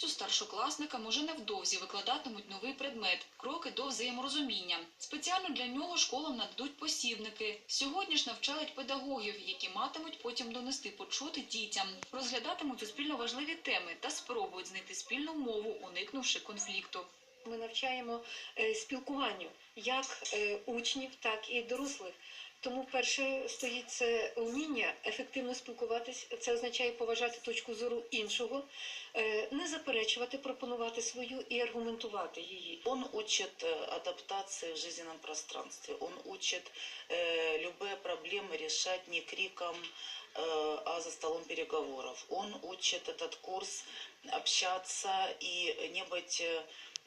Цю старшокласника може невдовзі викладатимуть новий предмет кроки до взаєморозуміння. Спеціально для нього школам нададуть посібники. Сьогодні ж навчають педагогів, які матимуть потім донести почути дітям, розглядатимуть суспільно важливі теми та спробують знайти спільну мову, уникнувши конфлікту Ми навчаємо е, спілкуванню як е, учнів, так і дорослих. Тому перше стоїть це вміння ефективно спілкуватись. Це означає поважати точку зору іншого, е, не заперечувати, пропонувати свою і аргументувати її. Он учит э, адаптации в жизненном пространстве. Он учит э, любые проблемы решать не криком, э, а за столом переговоров. Он учит этот курс общаться и не быть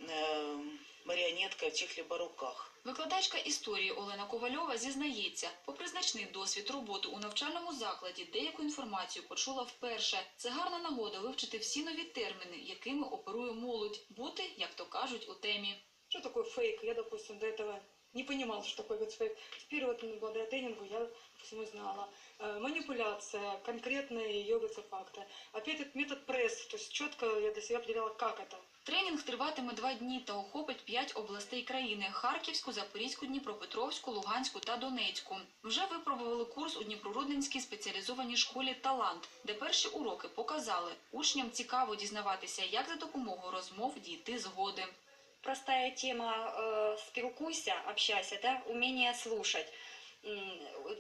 э, э, марионеткой в чьих-либо руках. Викладачка історії Олена Ковальова зізнається, попри значний досвід роботи у навчальному закладі, деяку інформацію почула вперше. Це гарна нагода вивчити всі нові терміни, якими оперує молодь, бути, як то кажуть, у темі. Что такое фейк? Я, допустим, до этого не понимал, что такое вот фейк. Теперь вот м, благодаря тренингу я, допустим, узнала. Э, манипуляция, конкретные ее факты. Опять этот метод пресс, то есть четко я для себя определяла, как это. Тренінг триватиме два дні та охопить п'ять областей країни: Харківську, Запорізьку, Дніпропетровську, Луганську та Донецьку. Вже випробували курс у Дніпрорудненській спеціалізованій школі Талант, де перші уроки показали, учням цікаво дізнаватися, як за допомогою розмов дійти згоди. Простая тема э, «спилкуйся, общайся», да, умение слушать.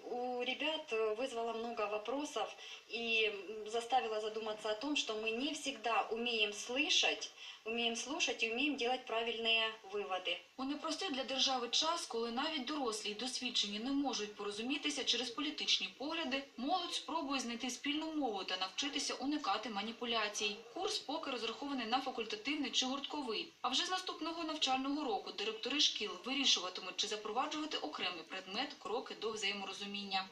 У ребят э, вызвало много вопросов и заставило задуматься о том, что мы не всегда умеем слышать, умеем слушать и умеем делать правильные выводы. У непростий для держави час, коли навіть дорослі й досвідчені не можуть порозумітися через політичні погляди, молодь спробує знайти спільну мову та навчитися уникати маніпуляцій. Курс поки розрахований на факультативний чи гуртковий. А вже з наступного навчального року директори шкіл вирішуватимуть, чи запроваджувати окремий предмет кроки до взаєморозуміння.